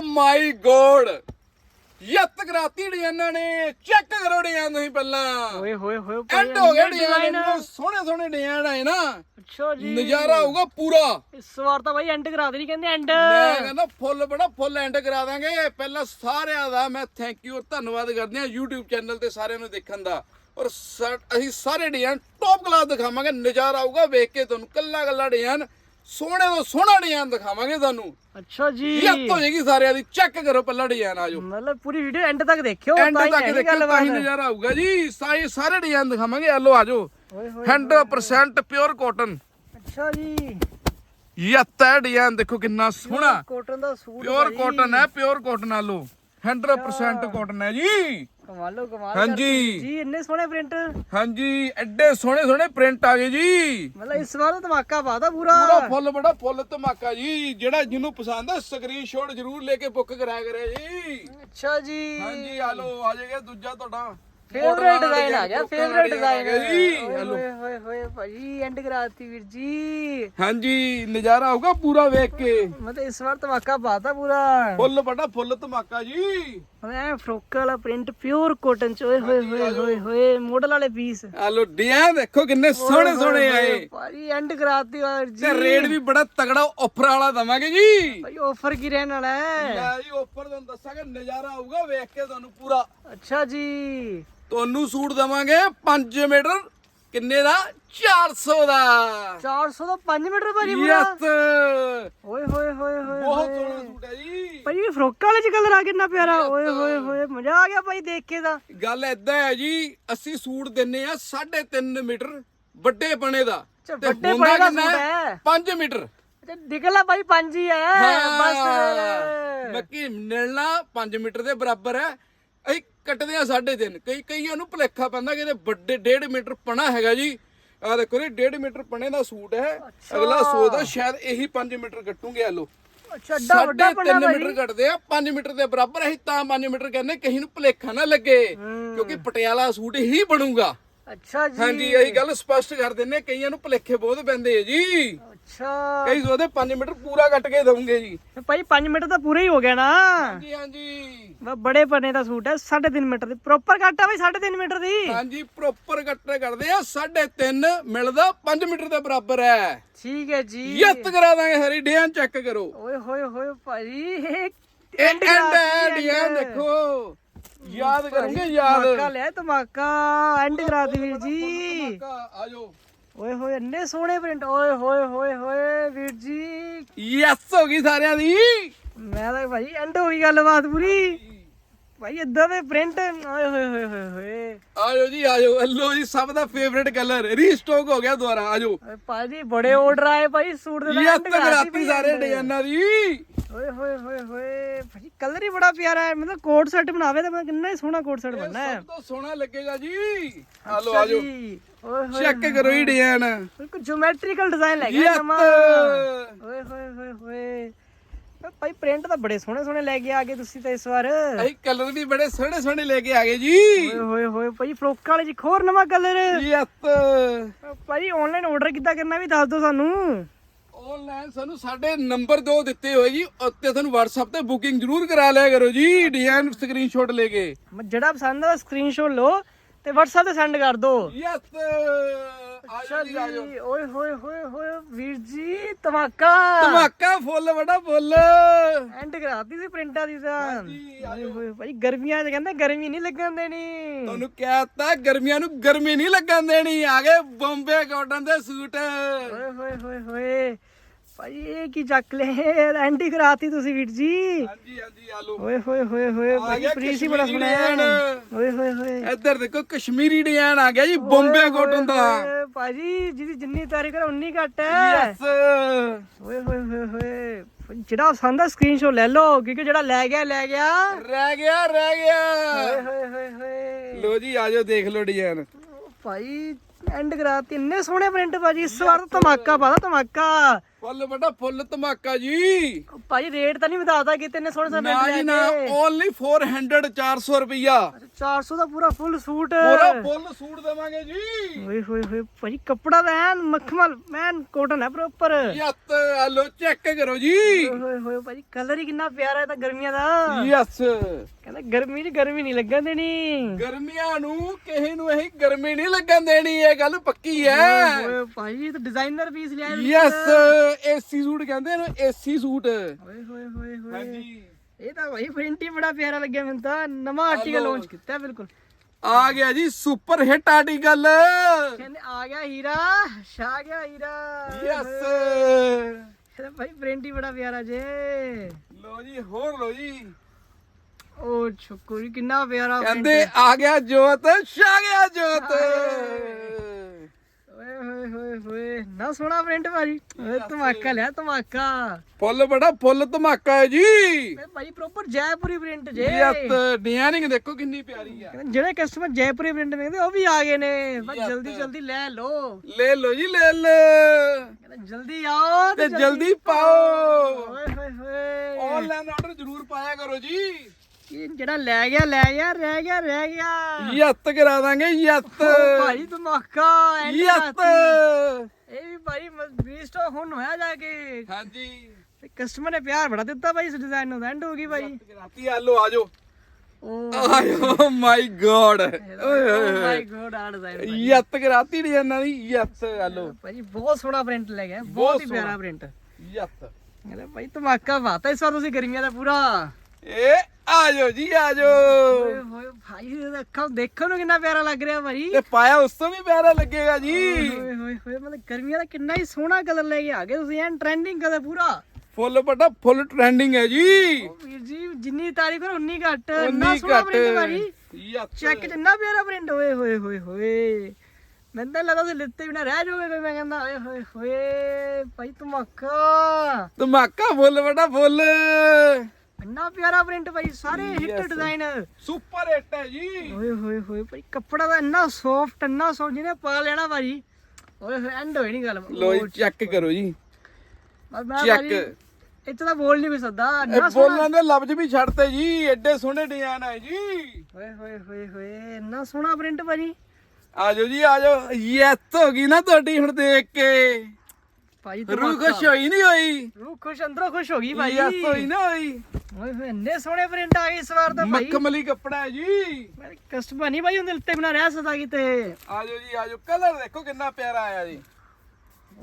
ਓ ਮਾਈ God ਯੱਤ ਕਰਾਤੀ ਡਿਜ਼ਾਈਨਾਂ ਨੇ check ਕਰੋ design ਤੁਸੀਂ ਪਹਿਲਾਂ। ਓਏ ਹੋਏ ਹੋਏ ਐਂਡ ਹੋ ਗਿਆ ਡਿਜ਼ਾਈਨ। ਸੋਹਣੇ ਸੋਹਣੇ ਡਿਜ਼ਾਈਨ ਆਏ ਨਾ ਅੱਛਾ ਜੀ। ਨਜ਼ਾਰਾ ਹੋਊਗਾ ਪੂਰਾ। ਇਸ ਵਾਰ ਤਾਂ ਭਾਈ ਐਂਡ ਕਰਾ ਦੇਣੀ ਕਹਿੰਦੇ ਐਂਡ ਮੈਂ ਕਹਿੰਦਾ ਫੁੱਲ ਬੜਾ ਫੁੱਲ ਐਂਡ ਕਰਾ ਦਾਂਗੇ। ਪਹਿਲਾਂ ਸਾਰਿਆਂ ਦਾ ਮੈਂ ਥੈਂਕ ਯੂ ਧੰਨਵਾਦ ਕਰਦੇ ਹਾਂ YouTube ਚੈਨਲ ਤੇ ਸਾਰਿਆਂ ਨੂੰ ਦੇਖਣ ਦਾ। ਔਰ ਅਸੀਂ ਸਾਰੇ ਡਿਜ਼ਾਈਨ ਟੌਪ ਕਲਾਸ ਦਿਖਾਵਾਂਗੇ। ਨਜ਼ਾਰਾ ਆਊਗਾ ਵੇਖ ਕੇ ਤੁਹਾਨੂੰ ਕੱਲਾ ਕੱਲਾ ਡਿਜ਼ਾਈਨ ਸੋਹਣੇ ਤੋਂ ਸੋਹਣਾ ਡਿਜ਼ਾਈਨ ਦਿਖਾਵਾਂਗੇ ਤੁਹਾਨੂੰ। ਅੱਛਾ ਜੀ। ਯੱਤ ਹੋ ਜਾਏਗੀ ਸਾਰਿਆਂ ਦੀ ਚੈੱਕ ਕਰੋ ਪਹਿਲਾ ਡਿਜ਼ਾਈਨ ਆਜੋ ਮਤਲਬ ਪੂਰੀ ਵੀਡੀਓ ਐਂਡ ਤੱਕ ਦੇਖਿਓ ਐਂਡ ਤੱਕ ਹੈਗੀ ਦੇਖੋ ਤਾਂ ਹੀ। ਨਜ਼ਾਰਾ ਆਊਗਾ ਜੀ। ਸਾਰੇ ਸਾਰੇ ਡਿਜ਼ਾਈਨ ਦਿਖਾਵਾਂਗੇ ਆਲੋ ਆਜੋ ਓਏ ਹੋਏ 100% ਪਿਓਰ ਕਾਟਨ ਅੱਛਾ ਜੀ। ਯੱਤ ਹੈ ਡਿਜ਼ਾਈਨ ਦੇਖੋ ਕਿੰਨਾ ਸੋਹਣਾ। ਕੋਟਨ ਦਾ ਸੂਟ ਪਿਓਰ। ਕਾਟਨ ਹੈ ਪਿਓਰ ਕਾਟਨ ਆਲੋ 100% ਕਾਟਨ ਹੈ ਜੀ। ਕਮਾਲੋ ਕਮਾਲ ਹਾਂਜੀ। ਜੀ ਇੰਨੇ ਸੋਹਣੇ ਪ੍ਰਿੰਟ ਹਾਂਜੀ ਐਡੇ ਸੋਹਣੇ ਸੋਹਣੇ ਪ੍ਰਿੰਟ ਆ ਗਏ ਜੀ। ਮਤਲਬ ਇਸ ਵਾਰ ਧਮਾਕਾ ਪਾਦਾ ਪੂਰਾ। ਪੂਰਾ ਫੁੱਲ ਬੜਾ ਫੁੱਲ ਧਮਾਕਾ ਜੀ। ਜਿਹੜਾ ਜਿਹਨੂੰ ਪਸੰਦ ਹੈ ਸਕਰੀਨਸ਼ਾਟ ਜ਼ਰੂਰ ਲੈ ਕੇ ਬੁੱਕ ਕਰਾਇਆ ਕਰਿਆ ਜੀ। ਅੱਛਾ ਜੀ। ਹਾਂਜੀ ਆਲੋ ਆ ਜਾਏਗਾ ਦੂਜਾ ਤੁਹਾਡਾ। ਫੇਵਰੇਟ ਡਿਜ਼ਾਈਨ ਆ ਗਿਆ ਫੇਵਰੇਟ ਡਿਜ਼ਾਈਨ ਜੀ ਹੋਏ ਹੋਏ ਹੋਏ ਭਾਜੀ ਐਂਡ ਕਰਾਤੀ ਵੀਰ ਜੀ। ਹਾਂਜੀ ਨਜ਼ਾਰਾ ਆਊਗਾ ਪੂਰਾ ਵੇਖ ਕੇ। ਮਤਲਬ ਇਸ ਵਾਰ ਧਮਾਕਾ ਪਾਤਾ ਪੂਰਾ। ਫੁੱਲ ਬੜਾ ਫੁੱਲ ਧਮਾਕਾ ਜੀ। ਮੈਂ ਫਰੋਕ ਵਾਲਾ ਪ੍ਰਿੰਟ ਪਿਓਰ ਕਾਟਨ ਚ ਓਏ ਹੋਏ ਹੋਏ ਹੋਏ ਹੋਏ ਮਾਡਲ ਵਾਲੇ ਪੀਸ ਆਲੋ ਡਿਜ਼ਾਈਨ ਦੇਖੋ ਕਿੰਨੇ ਸੋਹਣੇ ਸੋਹਣੇ ਆਏ। ਭਾਜੀ ਐਂਡ ਕਰਾਤੀ ਵੀਰ ਜੀ। ਤੇ ਰੇਟ ਵੀ ਬੜਾ ਤਗੜਾ ਆਫਰ ਵਾਲਾ ਦਵਾਂਗੇ ਜੀ। ਭਾਈ ਆਫਰ ਕੀ ਰਹਿਣ ਵਾਲਾ ਹੈ? ਲੈ ਜੀ ਆਫਰ ਤੁਹਾਨੂੰ ਦੱਸਾਂਗੇ ਨਜ਼ਾਰਾ ਆਊਗਾ ਵੇਖ ਕੇ ਤੁਹਾਨੂੰ ਪੂਰਾ। ਅੱਛਾ ਜੀ। ਤੁਹਾਨੂੰ ਸੂਟ ਦਵਾਂਗੇ 5 ਮੀਟਰ ਕਿੰਨੇ ਦਾ? 400 ਦਾ। 400 ਦਾ 5 ਮੀਟਰ ਭਾਜੀ ਪੂਰਾ ਯੈਸ। ਓਏ ਹੋਏ ਹੋਏ ਹੋਏ ਬਹੁਤ। ਸੋਹਣਾ ਸੂਟ ਹੈ ਜੀ। ਭਾਈ ਇਹ ਫਰੋਕਾਂ ਵਾਲੇ ਚ ਕਲਰ ਆ ਕਿੰਨਾ ਪਿਆਰਾ। ਓਏ ਹੋਏ ਹੋਏ ਮਜ਼ਾ ਆ ਗਿਆ ਭਾਈ ਦੇਖ ਕੇ ਦਾ ਗੱਲ ਐਦਾਂ ਹੈ ਜੀ ਅਸੀਂ ਸੂਟ ਦਿੰਨੇ ਆ 3.5 ਮੀਟਰ ਵੱਡੇ ਬਣੇ ਦਾ। ਵੱਡੇ ਬਣੇ ਦਾ ਸੂਟ ਹੈ। 5 ਮੀਟਰ। ਤੇ ਨਿਕਲਾ ਭਾਈ ਪੰਜ ਹੀ ਹੈ। ਬਸ। ਮੱਕੀ ਮਿਲਣਾ 5 ਮੀਟਰ ਦੇ ਬਰਾਬਰ ਹੈ। ਅਸੀਂ ਕੱਟਦੇ ਆ 3.5 ਕਈ ਕਈਆਂ ਨੂੰ ਭੁਲੇਖਾ ਪੈਂਦਾ ਕਿ ਇਹਦੇ ਵੱਡੇ 1.5 ਮੀਟਰ ਪਣਾ ਹੈਗਾ ਜੀ। ਆ ਦੇਖੋ ਜੀ 1.5 ਮੀਟਰ ਪਣੇ ਦਾ ਸੂਟ ਹੈ। ਅਗਲਾ ਸੋਚਦਾ ਸ਼ਾਇਦ ਇਹੀ 5 ਮੀਟਰ ਕੱਟੂਗੇ ਆ ਲੋ ਅੱਛਾ ਏਡਾ ਵੱਡਾ ਪਣਾ ਮੀਟਰ ਕੱਟਦੇ ਆ 5 ਮੀਟਰ ਦੇ ਬਰਾਬਰ। ਅਸੀਂ ਤਾਂ 5 ਮੀਟਰ ਕਹਿੰਦੇ ਕਿਸੇ ਨੂੰ ਭੁਲੇਖਾ ਨਾ ਲੱਗੇ। ਕਿਉਂਕਿ ਪਟਿਆਲਾ ਸੂਟ ਹੀ ਬਣੂਗਾ। ਅੱਛਾ ਜੀ। ਹਾਂਜੀ ਇਹੀ ਗੱਲ ਸਪਸ਼ਟ ਕਰ ਦਿੰਨੇ ਕਈਆਂ ਨੂੰ ਭੁਲੇਖੇ ਬਹੁਤ ਪੈਂਦੇ ਆ ਜੀ। ਅੱਛਾ। ਕਈ ਸੋਚਦੇ 5 ਮੀਟਰ ਪੂਰਾ ਕੱਟ ਕੇ ਦਵਾਂਗੇ ਜੀ। ਭਾਈ 5 ਮੀਟਰ ਤਾਂ ਪੂਰਾ ਹੀ ਹੋ ਗਿਆ ਨਾ। ਹਾਂਜੀ ਹਾਂਜੀ। ਬਸ ਬੜੇ ਪਨੇ ਦਾ ਸੂਟ ਹੈ 3.5 ਮੀਟਰ ਦੀ। ਪ੍ਰੋਪਰ ਕੱਟ ਆ ਭਾਈ 3.5 ਮੀਟਰ ਦੀ। ਹਾਂਜੀ ਪ੍ਰੋਪਰ ਕੱਟੇ ਕਰਦੇ ਆ 3.5 ਮਿਲਦਾ 5 ਮੀਟਰ ਦੇ ਬਰਾਬਰ ਹੈ। ਠੀਕ ਹੈ ਜੀ। ਯੱਤ ਕਰਾ ਦਾਂਗੇ ਸਾਰੀ ਡਿਜ਼ਾਈਨ ਚੈੱਕ ਕਰੋ। ਓਏ ਹੋਏ ਹੋਏ ਭਾਈ ਇਹ ਐਂਡ ਡਿਜ਼ਾਈਨ ਦੇਖੋ। ਯਾਦ ਕਰੋਗੇ ਯਾਦ ਧਮਾਕਾ ਲਿਆ ਧਮਾਕਾ ਐਂਡ ਕਰਾਤੀ ਵੀਰ ਜੀ। ਆਜੋ ਓਏ ਹੋਏ ਇੰਨੇ ਸੋਹਣੇ ਪ੍ਰਿੰਟ ਓਏ ਹੋਏ ਹੋਏ ਹੋਏ ਵੀਰ ਜੀ। ਯੈਸ ਹੋ ਗਈ ਸਾਰਿਆਂ ਦੀ। ਮੈਂ ਤਾਂ ਭਾਈ ਐਂਡ ਹੋ ਗਈ ਗੱਲਬਾਤ ਪੂਰੀ। ਭਾਈ ਇਦਾਂ ਦੇ ਪ੍ਰਿੰਟ ਓਏ ਹੋਏ ਹੋਏ ਹੋਏ ਹੋਏ। ਆਜੋ ਜੀ ਆਜੋ। ਲੋ ਜੀ ਸਭ ਦਾ ਫੇਵਰੇਟ ਕਲਰ ਰੀਸਟਾਕ ਹੋ ਗਿਆ ਦੁਬਾਰਾ ਆਜੋ। ਭਾਜੀ ਬੜੇ ਆਰਡਰ ਆਏ ਭਾਈ ਸੂਟ ਦੇ ਯੈਸ ਕਰਾਤੀ ਸਾਰੇ ਡਿਜ਼ਾਈਨਾਂ ਦੀ। ਓਏ ਹੋਏ ਹੋਏ ਹੋਏ। ਭਾਜੀ ਕਲਰ ਹੀ ਬੜਾ ਪਿਆਰਾ ਹੈ। ਮਤਲਬ ਕੋਟ ਸੈੱਟ ਬਣਾਵੇ ਤਾਂ ਮੈਂ ਕਿੰਨਾ ਹੀ ਸੋਹਣਾ ਕੋਟ ਸੈੱਟ ਬਣਨਾ ਹੈ। ਸਭ ਤੋਂ ਸੋਹਣਾ ਲੱਗੇਗਾ ਜੀ। ਆਲੋ ਆਜੋ। ਓਏ ਹੋਏ ਚੈੱਕ ਕਰੋ ਇਹ ਡਿਜ਼ਾਈਨ ਬਿਲਕੁਲ ਜਿਓਮੈਟ੍ਰੀਕਲ ਡਿਜ਼ਾਈਨ ਲੈ ਗਿਆ ਨਵਾਂ। ਓਏ ਹੋਏ ਹੋਏ ਹੋਏ। ਭਾਈ ਪ੍ਰਿੰਟ ਤਾਂ ਬੜੇ ਸੋਹਣੇ ਸੋਹਣੇ ਲੈ ਕੇ ਆ ਗਏ ਤੁਸੀਂ ਤਾਂ ਇਸ ਵਾਰ। ਓਏ ਅਸੀਂ ਕਲਰ ਵੀ ਬੜੇ ਸੋਹਣੇ ਸੋਹਣੇ ਲੈ ਕੇ ਆ ਗਏ ਜੀ। ਹੋਏ ਹੋਏ ਭਾਈ ਫਰੋਕਾਂ ਵਾਲੇ ਜੀ ਖੋਰ ਨਵਾਂ ਕਲਰ ਯੈਸ। ਭਾਈ ਆਨਲਾਈਨ ਆਰਡਰ ਕਿੱਦਾਂ ਕਰਨਾ ਵੀ ਦੱਸ ਦਿਓ ਸਾਨੂੰ। ਆਨਲਾਈਨ ਸਾਨੂੰ ਸਾਡੇ ਨੰਬਰ ਦੋ ਦਿੱਤੇ ਹੋਏ ਜੀ ਉੱਤੇ ਤੁਹਾਨੂੰ WhatsApp ਤੇ ਬੁਕਿੰਗ ਜ਼ਰੂਰ ਕਰਾ ਲਿਆ ਕਰੋ ਜੀ ਡਿਜ਼ਾਈਨ ਸਕਰੀਨਸ਼ਾਟ ਲੈ ਕੇ। ਜਿਹੜਾ ਪਸੰਦ ਆ ਸਕਰੀਨਸ਼ਾਟ ਲਓ। ਤੇ WhatsApp ਤੇ ਸੈਂਡ ਕਰ ਦਿਓ ਯੈਸ ਅੱਛਾ ਜੀ ਓਏ ਹੋਏ ਹੋਏ ਹੋਏ ਵੀਰ ਜੀ ਧਮਾਕਾ। ਧਮਾਕਾ ਫੁੱਲ ਬੜਾ ਫੁੱਲ। ਐਂਡ ਕਰਾਤੀ ਸੀ ਪ੍ਰਿੰਟਾਂ ਦੀ ਤਾਂ। ਓਏ ਹੋਏ ਭਾਈ ਗਰਮੀਆਂ 'ਚ ਕਹਿੰਦੇ ਗਰਮੀ ਨਹੀਂ ਲੱਗਣ ਦੇਣੀ। ਤੁਹਾਨੂੰ ਕਹਿਤਾ ਗਰਮੀਆਂ ਨੂੰ ਗਰਮੀ ਨਹੀਂ ਲੱਗਣ ਦੇਣੀ। ਆ ਗਏ ਬੰਬੇ ਕਾਟਨ ਦੇ ਸੂਟ। ਓਏ ਹੋਏ ਹੋਏ ਹੋਏ ਭਾਈ ਇਹ ਕੀ ਚੱਕ ਲੈ ਐਂਟੀ ਕਰਾਤੀ ਤੁਸੀਂ ਵੀਰ ਜੀ। ਹਾਂਜੀ ਹਾਂਜੀ ਆਲੋ। ਓਏ ਹੋਏ ਹੋਏ ਹੋਏ ਆ ਭਾਈ ਗਿਆ ਪ੍ਰੀਸ ਹੀ ਬੜਾ ਕਸ਼ਮੀਰੀ ਸੁਣਿਆ ਡਿਜ਼ਾਈਨ। ਓਏ ਹੋਏ ਹੋਏ। ਇੱਧਰ ਦੇਖੋ ਕਸ਼ਮੀਰੀ ਡਿਜ਼ਾਈਨ ਆ ਗਿਆ ਜੀ ਬੰਬੇ ਕਾਟਨ ਦਾ ਓਏ ਭਾਜੀ ਜਿਹਦੀ ਜਿੰਨੀ ਤਾਰੀਖ ਹੈ ਉਨੀ ਘੱਟ ਹੈ ਯੈਸ ਓਏ ਹੋਏ ਹੋਏ ਹੋਏ। ਜਿਹੜਾ ਪਸੰਦ ਆ ਸਕਰੀਨਸ਼ਾਟ ਲੈ ਲਓ ਕਿਉਂਕਿ ਜਿਹੜਾ ਲੈ ਗਿਆ ਲੈ ਗਿਆ। ਰਹਿ ਗਿਆ ਰਹਿ ਓਏ ਗਿਆ। ਹੋਏ ਹੋਏ ਹੋਏ ਲੋ ਜੀ ਆਜੋ ਦੇਖ ਲਓ ਡਿਜ਼ਾਈਨ। ਭਾਈ ਐਂਡ ਕਰਾਤੀ। ਇੰਨੇ ਸੋਹਣੇ ਪ੍ਰਿੰਟ ਭਾਜੀ ਇਸ ਵਾਰ ਤਾਂ ਧਮਾਕਾ ਪਾਦਾ ਧਮਾਕਾ। ਫੁੱਲ ਬੜਾ ਫੁੱਲ ਧਮਾਕਾ ਜੀ। ਭਾਈ ਰੇਟ ਤਾਂ ਨਹੀਂ ਵਧਾਤਾ ਕਿਤੇ ਨੇ ਸੋਹਣੇ ਸੋਹਣੇ ਨਾ ਜੀ ਨਾ। ਓਨਲੀ 400 400 ਰੁਪਿਆ 400 ਦਾ ਪੂਰਾ ਫੁੱਲ ਸੂਟ। ਪੂਰਾ ਫੁੱਲ ਸੂਟ ਦੇਵਾਂਗੇ ਜੀ। ਓਏ ਹੋਏ ਹੋਏ ਭਾਈ ਕੱਪੜਾ ਤਾਂ ਐਨ ਮਖਮਲ ਮੈਨ ਕੋਟਨ ਹੈ ਪ੍ਰੋਪਰ ਯੱਤ ਆਲੋ ਚੈੱਕ ਕਰੋ ਜੀ। ਓਏ ਹੋਏ ਭਾਈ ਕਲਰ ਹੀ ਕਿੰਨਾ ਪਿਆਰਾ ਹੈ ਤਾਂ ਗਰਮੀਆਂ ਦਾ। ਯੈਸ। ਕਹਿੰਦਾ ਗਰਮੀ 'ਚ ਗਰਮੀ ਨਹੀਂ ਲੱਗਣ ਦੇਣੀ। ਗਰਮੀਆਂ ਨੂੰ ਕਿਸੇ ਨੂੰ ਇਹ ਗਰਮੀ ਨਹੀਂ ਲੱਗਣ ਦੇਣੀ ਇਹ ਗੱਲ ਪੱਕੀ ਹੈ। ਓਏ ਭਾਈ ਇਹ ਤਾਂ ਡਿਜ਼ਾਈਨਰ ਪੀਸ ਲਿਆ ਯੈਸ। ਏਸੀ ਸੂਟ ਕਹਿੰਦੇ ਨੇ ਏਸੀ ਸੂਟ ਓਏ ਹੋਏ ਹੋਏ ਹੋਏ ਹਾਂਜੀ ਇਹ ਤਾਂ ਭਾਈ ਪ੍ਰਿੰਟ ਹੀ ਬੜਾ ਪਿਆਰਾ ਲੱਗਿਆ ਮੈਨੂੰ ਤਾਂ ਨਵਾਂ ਆਰਟੀਕਲ ਲਾਂਚ ਕੀਤਾ ਬਿਲਕੁਲ ਆ ਗਿਆ ਜੀ ਸੁਪਰ ਹਿੱਟ ਆਰਟੀਕਲ ਕਹਿੰਦੇ ਆ ਗਿਆ ਹੀਰਾ ਛਾ ਗਿਆ ਹੀਰਾ ਯੈਸ ਇਹਦਾ ਭਾਈ ਪ੍ਰਿੰਟ ਹੀ ਬੜਾ ਪਿਆਰਾ ਜੇ ਲੋ ਜੀ ਹੋਰ ਲੋ ਜੀ ਉਹ ਛੋਕਰੀ ਕਿੰਨਾ ਪਿਆਰਾ print ਕਹਿੰਦੇ ਆ ਗਿਆ ਜੋਤ ਛਾ ਗਿਆ ਜੋਤ ਓਏ ਹੋਏ ਹੋਏ ਹੋਏ। ਨਾ ਸੋਹਣਾ ਪ੍ਰਿੰਟ ਭਾਜੀ। ਓਏ ਧਮਾਕਾ ਲਿਆ ਧਮਾਕਾ। ਫੁੱਲ ਬੜਾ ਫੁੱਲ ਧਮਾਕਾ ਹੈ ਜੀ। ਓਏ ਭਾਈ ਪ੍ਰੋਪਰ ਜੈਪੁਰੀ ਪ੍ਰਿੰਟ ਜੇ। ਯੱਤ ਡਿਜ਼ਾਈਨਿੰਗ ਦੇਖੋ ਕਿੰਨੀ ਪਿਆਰੀ ਆ। ਕਹਿੰਦੇ ਜਿਹੜੇ ਕਸਟਮਰ ਜੈਪੁਰੀ ਪ੍ਰਿੰਟ ਮੰਗਦੇ ਉਹ ਵੀ ਆ ਗਏ ਨੇ। ਬਸ ਜਲਦੀ ਜਲਦੀ ਲੈ ਲਓ। ਲੈ ਲੋ ਜੀ ਲੈ ਲੋ। ਕਹਿੰਦੇ ਜਲਦੀ ਆਓ ਤੇ ਜਲਦੀ ਪਾਓ। ਓਏ ਹੋਏ ਹੋਏ। ਆਨਲਾਈਨ ਆਰਡਰ ਜ਼ਰੂਰ ਪਾਇਆ ਕਰੋ ਜੀ। ਇਹ ਜਿਹੜਾ ਲੈ ਗਿਆ ਲੈ ਗਿਆ ਰਹਿ ਗਿਆ ਰਹਿ ਗਿਆ। ਯੱਤ ਕਰਾ ਦਾਂਗੇ ਯੱਤ। ਓ ਭਾਈ ਧਮਾਕਾ ਐਂਡ ਯੱਤ। ਰਾਤੀ। ਇਹ ਵੀ ਭਾਈ ਬੀਸਟ ਹੁਣ ਹੋਇਆ ਜਾ ਕੇ। ਹਾਂਜੀ। ਕਸਟਮਰ ਨੇ ਪਿਆਰ ਬੜਾ ਦਿੱਤਾ ਭਾਈ ਇਸ ਡਿਜ਼ਾਈਨ ਨੂੰ ਐਂਡ ਹੋ ਗਈ ਭਾਈ। ਰਾਤੀ ਆਲੋ ਆਜੋ ਓ ਆਇਓ ਮਾਈ ਗੋਡ ਓਏ ਹੋਏ ਹੋਏ। ਮਾਈ ਗੋਡ ਆ ਡਿਜ਼ਾਈਨ ਯੱਤ ਕਰਾਤੀ ਡਿਜ਼ਾਈਨਾਂ ਦੀ ਯੱਤ ਆਲੋ ਭਾਈ ਬਹੁਤ ਸੋਹਣਾ ਪ੍ਰਿੰਟ ਲੈ ਗਿਆ ਬਹੁਤ ਬਹੁਤ ਹੀ ਸੋਹਣਾ। ਪਿਆਰਾ ਪ੍ਰਿੰਟ ਯੱਤ। ਕਹਿੰਦੇ ਭਾਈ ਧਮਾਕਾ ਵਾਤਾ ਇਸ ਵਾਰ ਤੁਸੀਂ ਗਰਮੀਆਂ ਦਾ ਪੂਰਾ। ਏ ਆਜੋ ਜੀ ਆਜੋ। ਓਏ ਹੋਏ ਭਾਈ ਇਹਦਾ ਅੱਖਾਂ ਦੇਖਣ ਨੂੰ ਕਿੰਨਾ ਪਿਆਰਾ ਲੱਗ ਰਿਹਾ ਭਾਈ। ਤੇ ਪਾਇਆ ਉਸ ਤੋਂ ਵੀ ਪਿਆਰਾ ਲੱਗੇਗਾ ਜੀ। ਓਏ ਹੋਏ ਹੋਏ ਮਤਲਬ ਗਰਮੀਆਂ ਦਾ ਕਿੰਨਾ ਹੀ ਸੋਹਣਾ ਕਲਰ ਲੈ ਕੇ ਆ ਗਏ ਤੁਸੀਂ ਐਨ ਟ੍ਰੈਂਡਿੰਗ ਕਲਰ ਪੂਰਾ। ਫੁੱਲ ਬਟਾ ਫੁੱਲ ਟ੍ਰੈਂਡਿੰਗ ਹੈ ਜੀ। ਓ ਵੀਰ ਜੀ ਜਿੰਨੀ ਤਾਰੀਫ ਕਰੋ ਉਨੀ ਘੱਟ ਇੰਨਾ ਉਨੀ ਸੋਹਣਾ ਘੱਟ। ਪ੍ਰਿੰਟ ਭਾਈ। ਯੱਤ ਚੈੱਕ ਜਿੰਨਾ ਪਿਆਰਾ ਪ੍ਰਿੰਟ ਹੋਏ ਹੋਏ ਹੋਏ ਹੋਏ। ਮੈਨੂੰ ਤਾਂ ਲੱਗਦਾ ਤੁਸੀਂ ਲਿੱਤੇ ਬਿਨਾ ਰਹਿ ਜਾਓਗੇ ਕੋਈ ਮੈਂ ਕਹਿੰਦਾ ਓਏ ਹੋਏ ਹੋਏ ਭਾਈ ਧਮਾਕਾ। ਧਮਾਕਾ ਫੁੱਲ ਬਟਾ ਫੁੱਲ। ਇੰਨਾ ਪਿਆਰਾ ਪ੍ਰਿੰਟ ਭਾਈ ਸਾਰੇ ਹਿੱਟ. ਡਿਜ਼ਾਈਨ। ਸੁਪਰ ਹਿੱਟ ਹੈ ਜੀ। ਓਏ ਹੋਏ ਹੋਏ ਭਾਈ ਕੱਪੜਾ ਦਾ ਇੰਨਾ ਸੌਫਟ ਇੰਨਾ ਸੌਫਟ ਜਿਹਨੇ ਪਾ ਲੈਣਾ ਭਾਜੀ। ਓਏ ਹੋਏ ਐਂਡ ਹੋਈ ਨਹੀਂ ਗੱਲ। ਲੋ ਜੀ ਚੈੱਕ ਕਰੋ ਜੀ। ਭਾਜੀ ਇੱਥੇ ਤਾਂ ਬੋਲ ਨਹੀਂ ਵੀ ਸਕਦਾ ਇੰਨਾ ਬੋਲਣ ਦੇ ਲਫ਼ਜ਼ ਵੀ ਛੱਡਤੇ ਜੀ ਐਡੇ ਸੋਹਣੇ ਡਿਜ਼ਾਈਨ ਹੈ ਜੀ। ਓਏ ਹੋਏ ਹੋਏ ਹੋਏ ਇੰਨਾ ਸੋਹਣਾ ਪ੍ਰਿੰਟ ਭਾਜੀ। ਆਜੋ ਜੀ ਆਜੋ ਯੈਸ ਹੋ ਗਈ ਨਾ ਤੁਹਾਡੀ ਹੁਣ ਦੇਖ ਕੇ। ਭਾਜੀ ਰੂਹ ਖੁਸ਼ ਹੋਈ ਨਹੀਂ ਹੋਈ? ਰੂਹ ਖੁਸ਼ ਅੰਦਰੋਂ ਖੁਸ਼ ਹੋ ਗਈ ਭਾਈ। ਯੈਸ ਹੋਈ ਨਾ ਹੋਈ। ਓਏ ਹੋਏ ਇੰਨੇ ਸੋਹਣੇ ਪ੍ਰਿੰਟ ਆ ਗਏ ਇਸ ਵਾਰ ਤਾਂ ਭਾਈ। ਮਖਮਲੀ ਕੱਪੜਾ ਹੈ ਜੀ। ਮੇਰੇ ਕਸਟਮਰ ਨਹੀਂ ਭਾਈ ਹੁੰਦੇ ਲਿੱਤੇ ਬਿਨਾ ਰਹਿ ਸਕਦਾ ਕਿਤੇ। ਆਜੋ ਜੀ ਆਜੋ। ਕਲਰ ਦੇਖੋ ਕਿੰਨਾ ਪਿਆਰਾ ਆਇਆ ਜੀ।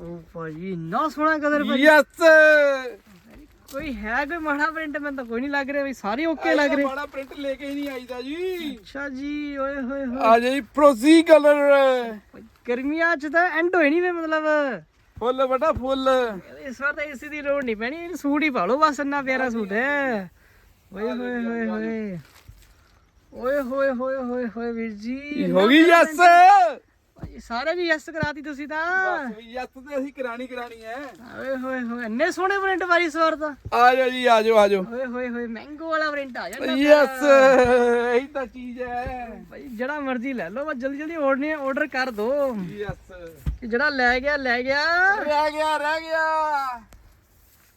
ਓ ਭਾਜੀ ਇੰਨਾ ਸੋਹਣਾ ਕਲਰ ਭਾਜੀ ਯੈਸ ਕੋਈ ਹੈ ਕੋਈ ਮਾੜਾ ਪ੍ਰਿੰਟ ਮੈਨੂੰ ਤਾਂ ਕੋਈ ਨਹੀਂ ਲੱਗ ਰਿਹਾ ਵੀ ਸਾਰੇ ਓਕੇ ਲੱਗ ਰਹੇ। ਬੜਾ ਪ੍ਰਿੰਟ ਲੈ ਕੇ ਹੀ ਨਹੀਂ ਆਈਦਾ ਜੀ। ਅੱਛਾ ਜੀ ਓਏ ਹੋਏ ਹੋਏ। ਆਜੋ ਜੀ ਪ੍ਰੋਜ਼ੀ ਕਲਰ ਗਰਮੀਆਂ ਚ ਤਾਂ ਐਂਡ ਹੋਈ ਨਹੀਂ ਵੇ ਮਤਲਬ। ਫੁੱਲ ਬਟਾ ਫੁੱਲ। ਇਸ ਵਾਰ ਤਾਂ ਏਸੀ ਦੀ ਲੋੜ ਨਹੀਂ ਪੈਣੀ ਸੂਟ ਹੀ ਪਾ ਲਓ ਬਸ ਇੰਨਾ ਪਿਆਰਾ ਸੂਟ ਹੈ। ਓਏ ਹੋਏ ਹੋਏ ਹੋਏ ਓਏ ਹੋਏ ਹੋਏ ਹੋਏ ਹੋਏ ਵੀਰ ਜੀ ਹੋ ਗਈ ਯੈਸ। ਭਾਈ ਸਾਰੇ ਜੀ ਯੈਸ ਕਰਾਤੀ ਤੁਸੀਂ ਤਾਂ। ਯੈਸ ਤੇ ਅਸੀਂ ਕਰਾਣੀ ਕਰਾਣੀ ਹੈ ਓਏ ਹੋਏ ਹੋਏ ਇੰਨੇ ਸੋਹਣੇ ਪ੍ਰਿੰਟ ਵਾਰੀ ਇਸ ਵਾਰ ਤਾਂ ਆਜੋ ਜੀ ਆਜੋ ਆਜੋ ਓਏ ਹੋਏ ਹੋਏ ਮੈਂਗੋ ਵਾਲਾ ਪ੍ਰਿੰਟ ਆ ਜਾਂਦਾ ਯੈਸ ਇਹੀ ਤਾਂ ਚੀਜ਼ ਹੈ ਭਾਈ ਜਿਹੜਾ ਮਰਜ਼ੀ ਲੈ ਲਓ ਬਸ ਜਲਦੀ ਜਲਦੀ ਆਰਡਰ ਆਰਡਰ ਕਰ ਦੋ। ਯੈਸ ਜਿਹੜਾ ਲੈ ਗਿਆ ਲੈ ਗਿਆ। ਰਹਿ ਗਿਆ ਰਹਿ ਗਿਆ।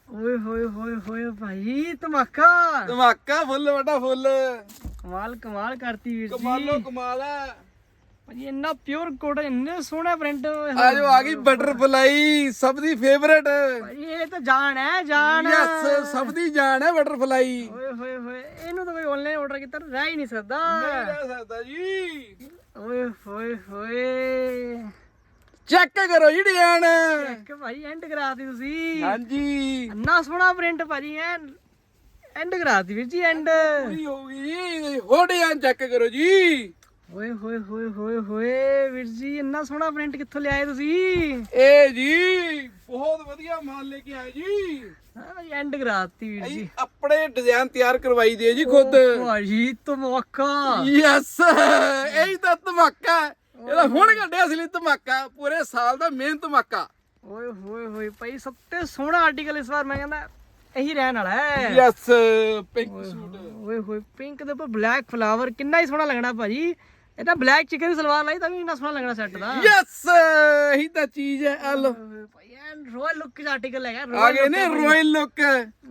ਓਏ ਹੋਏ ਹੋਏ ਹੋਏ ਭਾਈ ਧਮਾਕਾ। ਧਮਾਕਾ ਫੁੱਲ ਬਟਾ ਫੁੱਲ। ਕਮਾਲ ਕਮਾਲ ਕਰਤੀ ਵੀਰ ਕਮਾਲੋ ਜੀ। ਕਮਾਲ ਹੈ ਭਾਜੀ ਇੰਨਾ ਪਿਓਰ ਕੋਟਨ ਇੰਨੇ ਸੋਹਣਾ ਪ੍ਰਿੰਟ ਆਜੋ ਆ ਗਈ ਬਟਰਫਲਾਈ ਸਭ ਦੀ ਫੇਵਰੇਟ ਭਾਜੀ ਇਹ ਤਾਂ ਜਾਨ ਹੈ ਜਾਨ। ਯੈਸ ਸਭ ਦੀ ਜਾਨ ਹੈ ਬਟਰਫਲਾਈ ਓਏ ਹੋਏ ਹੋਏ ਇਹਨੂੰ ਤਾਂ ਕੋਈ ਆਨਲਾਈਨ ਆਰਡਰ ਕੀਤਾ ਰਹਿ ਹੀ ਨਹੀਂ ਸਕਦਾ। ਨਹੀਂ ਰਹਿ ਸਕਦਾ ਜੀ। ਓਏ ਹੋਏ ਹੋਏ। ਚੈੱਕ ਕਰੋ ਜੀ ਡਿਜ਼ਾਈਨ ਇੱਕ ਭਾਈ ਐਂਡ ਕਰਾਤੀ ਤੁਸੀਂ। ਹਾਂਜੀ। ਇੰਨਾ ਸੋਹਣਾ ਪ੍ਰਿੰਟ ਭਾਜੀ ਐ ਐਂਡ ਕਰਾਤੀ ਵੀਰ ਜੀ ਐਂਡ ਪੂਰੀ ਹੋ ਗਈ। ਜੀ ਹੋਰ ਡਿਜ਼ਾਈਨ ਚੈੱਕ ਕਰੋ ਜੀ। ਓਏ ਹੋਏ ਹੋਏ ਹੋਏ ਹੋਏ ਵੀਰ ਜੀ ਇੰਨਾ ਸੋਹਣਾ ਪ੍ਰਿੰਟ ਕਿੱਥੋਂ ਲਿਆਏ ਤੁਸੀਂ? ਇਹ ਜੀ ਬਹੁਤ ਵਧੀਆ ਮਾਲ ਲੈ ਕੇ ਆਏ ਜੀ। ਹਾਂ ਐਂਡ ਕਰਾਤੀ ਵੀਰ ਜੀ। ਆਪਣੇ ਡਿਜ਼ਾਈਨ ਤਿਆਰ ਕਰਵਾਈ ਦੇ ਜੀ ਖੁਦ। ਭਾਜੀ ਧਮਾਕਾ। ਯੈਸ ਇਹੀ ਤਾਂ ਧਮਾਕਾ। ਇਹਦਾ ਹੁਣ ਕੱਢਿਆ ਅਸਲੀ ਧਮਾਕਾ ਪੂਰੇ ਸਾਲ ਦਾ ਮੇਨ ਧਮਾਕਾ। ਓਏ ਹੋਏ ਹੋਏ ਭਾਈ ਸਭ ਤੋਂ ਸੋਹਣਾ ਆਰਟੀਕਲ ਇਸ ਵਾਰ ਮੈਂ ਕਹਿੰਦਾ ਇਹੀ ਰਹਿਣ ਵਾਲਾ ਹੈ। ਯੈਸ ਪਿੰਕ ਸੂਟ ਓਏ ਹੋਏ ਪਿੰਕ ਦੇ ਉੱਪਰ ਬਲੈਕ ਫਲਾਵਰ ਕਿੰਨਾ ਹੀ ਸੋਹਣਾ ਲੱਗਣਾ ਭਾਜੀ ਇਹਦਾ ਬਲੈਕ ਚਿਕਨ ਸਲਵਾਰ ਲਈ ਤਾਂ ਵੀ ਇੰਨਾ ਸੋਹਣਾ ਲੱਗਣਾ ਸੈੱਟ ਦਾ ਯੈਸ ਇਹੀ ਤਾਂ ਚੀਜ਼ ਹੈ ਆ ਲੋ ਭਾਈ ਐਨ ਰੋਇਲ ਲੁੱਕ ਦਾ ਆਰਟੀਕਲ ਹੈਗਾ ਆ royal look ਨੇ ਹੈ ਭਾਈ। ਰਾਇਲ ਲੁੱਕ